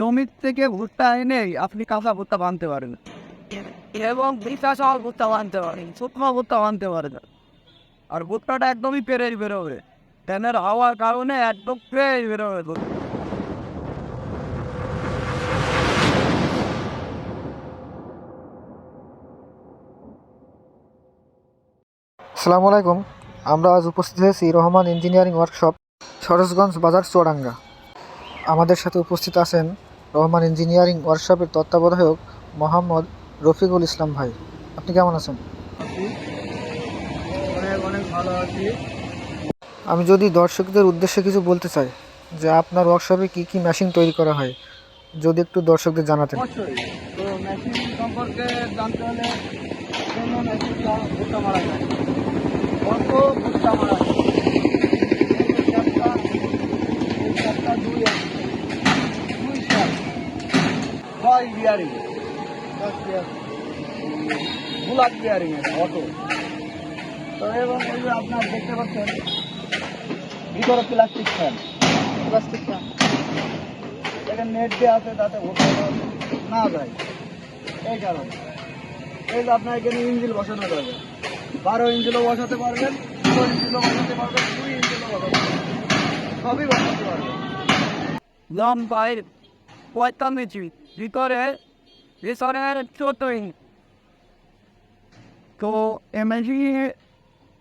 জমির থেকে ভুট্টা এনে আপনি কাঁচা ভুট্টা বানতে পারেন। এবং ভিসা সহ ভুট্টা বানতে পারেন, শুকনো ভুট্টা বানতে পারেন। আর ভুট্টাটা একদমই পেরে বেরোবে। ফ্যানের হাওয়ার কারণে একদম পেরে বেরোবে। আসসালামু আলাইকুম। আমরা আজ উপস্থিত হয়েছি রহমান ইঞ্জিনিয়ারিং ওয়ার্কশপ, সরোজগঞ্জ বাজার চুয়াডাঙ্গা। আমাদের সাথে উপস্থিত আছেন রহমান ইঞ্জিনিয়ারিং ওয়ার্কশপের তত্ত্বাবধায়ক মোহাম্মদ রফিকুল ইসলাম ভাই। আপনি কেমন আছেন? আমি যদি দর্শকদের উদ্দেশ্যে কিছু বলতে চাই, যে আপনার ওয়ার্কশপে কী কী মেশিন তৈরি করা হয়, যদি একটু দর্শকদের জানাতেন। সম্পর্কে জানতে হলে যায় এই যে চারটা, এই চারটা দুই আছে। দুই চার। বিয়ারিং বিয়ারিং অটো তো এবং যে আপনার দেখতে পাচ্ছেন ভিতরে প্লাস্টিক ফ্যান প্লাস্টিক ফ্যান এখানে নেট দেওয়া আছে যাতে ওঠা না যায়। এই কারণে। এই যে আপনার এখানে ইঞ্জিল বসানো যাবে। বারো ইঞ্জিলও বসাতে পারবেন ষোলো ইঞ্জিলও বসাতে পারবেন দুই ইঞ্জিলও বসাতে পারবেন। সবই বসাতে পারবেন। লম্বাই পঁয়তাল্লিশ ইঞ্চ ভিতরে ভিতরে চোদ্দ ইঞ্চ তো এমএলজি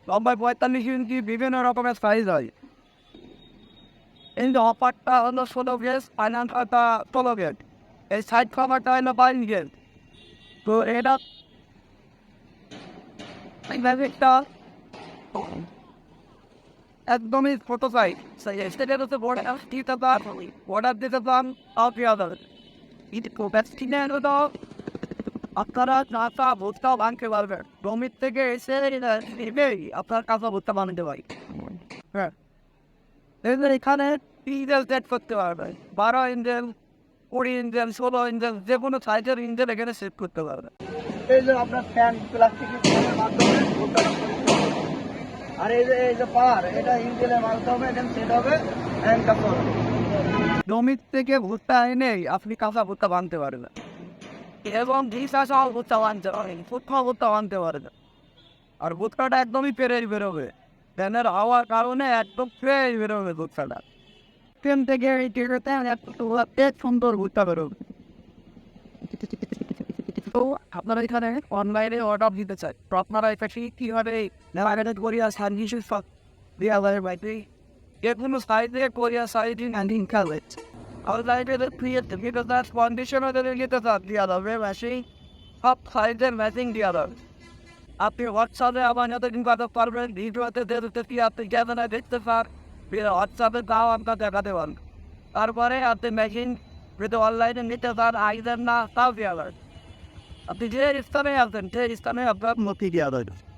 লম্বায় পঁয়তাল্লিশ ইঞ্চি বিভিন্ন রকমের সাইজ হয় এই যে অপারটা হলো ষোলো গেজ ফাইনান্সটা ষোলো গেজ এই সাইড কভারটা হলো বাইশ গেজ তো এটা এই ম্যাজিকটা একদমই ছোটো সাইজ সেটা হচ্ছে বর্ডার দিতে পার বর্ডার দিতে পান আপনি আদার কিন্তু ব্যাটসটিনে হলো আপনারা কাঁচা ভুট্টা বানতে পারবেন জমির থেকে এসে নেবেই আপনার কাঁচা ভুট্টা বানাতে পারি হ্যাঁ এবার এখানে ইঞ্জেল সেট করতে পারবেন বারো ইঞ্জেল কুড়ি ইঞ্জেল ষোলো ইঞ্জেল যে কোনো সাইজের ইঞ্জেল এখানে সেট করতে পারবেন এই যে আপনার ফ্যান প্লাস্টিকের ফ্যানের মাধ্যমে ভুট্টাটা পরিষ্কার হবে। আর এই যে এই যে পার এটা ইঞ্জেলের মাধ্যমে এখানে সেট হবে হ্যান্ডকাপ হবে জমির থেকে ভুট্টা এনে আপনি কাঁচা ভুট্টা বানতে পারবেন এবং ভিসা সহ ভুট্টা বানতে পারেন শুকনো ভুট্টা বানতে পারবেন আর ভুট্টাটা একদমই পেরে বেরোবে। ফ্যানের হাওয়ার কারণে একদম ফ্রেশ বেরোবে ভুট্টাটা। ট্রেন থেকে এই একটু সুন্দর ভুট্টা বেরোবে। তো আপনারা এখানে অনলাইনে অর্ডার দিতে চাই। তো আপনারা এটা ঠিক কীভাবে সার্ভিস দেওয়া যায় বাড়িতে কোনো সাইজে কোরিয়া সাইজিং অ্যান্ড ইনকালেজ অনলাইনে ক্রিয়েট কিন্তু তার কন্ডিশনও যদি নিতে চান দেওয়া যাবে ম্যাচিং সব সাইজের ম্যাচিং দেওয়া যাবে আপনি হোয়াটসঅ্যাপে আমার সাথে কথা পারবেন ভিডিওতে দেখতে কি আপনি ক্যামেরা দেখতে পার হোয়াটসঅ্যাপে তাও আপনার দেখাতে পারেন তারপরে আপনি মেশিন যদি অনলাইনে নিতে চান আইদেন না তাও যাবে আপনি যে স্থানে আছেন সেই স্থানে আপনার মতি দেওয়া যাবে